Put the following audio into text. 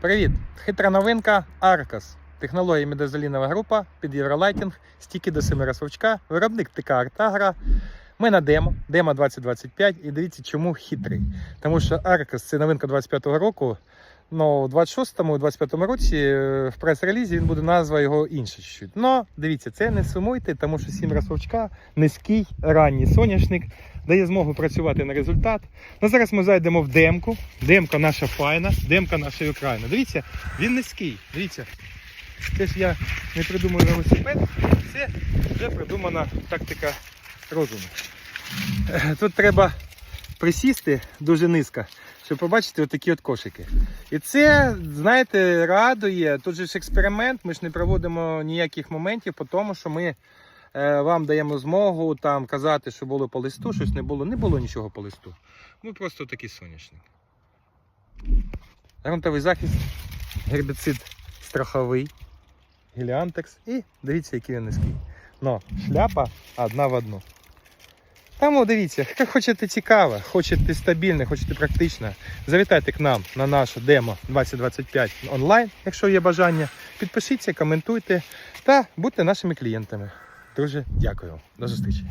Привіт! Хитра новинка Аркас. Технологія медозалінова група під Євролайтінг, стільки до 7 розсовчка, виробник ТК Артагра. Ми на демо, демо 2025, і дивіться, чому хитрий. Тому що Аркас це новинка 25-го року. Ну, у 26-му, 25-му році е, в прес-релізі він буде назва його інша чуть-чуть. Но дивіться, це не сумуйте, тому що 7 розсовчка, низький, ранній соняшник, дає змогу працювати на результат. Ну, зараз ми зайдемо в демку. Демка наша файна, демка наша Україна. Дивіться, він низький. Дивіться. Це ж я не придумую велосипед, це вже придумана тактика розуму. Е, Тут треба присісти дуже низько, щоб побачити отакі от кошики. І це, знаєте, радує. Тут же ж експеримент, ми ж не проводимо ніяких моментів по тому, що ми вам даємо змогу там казати, що було по листу, щось не було. Не було нічого по листу. Ми просто такий соняшник. Грунтовий захист, гербіцид страховий, геліантекс і дивіться, який він низький. Но шляпа одна в одну. Тому дивіться, хто хочете цікаво, хочете стабільне, хочете практично, завітайте к нам на нашу демо 2025 онлайн, якщо є бажання. Підпишіться, коментуйте та будьте нашими клієнтами. Друже, дякую. До зустрічі.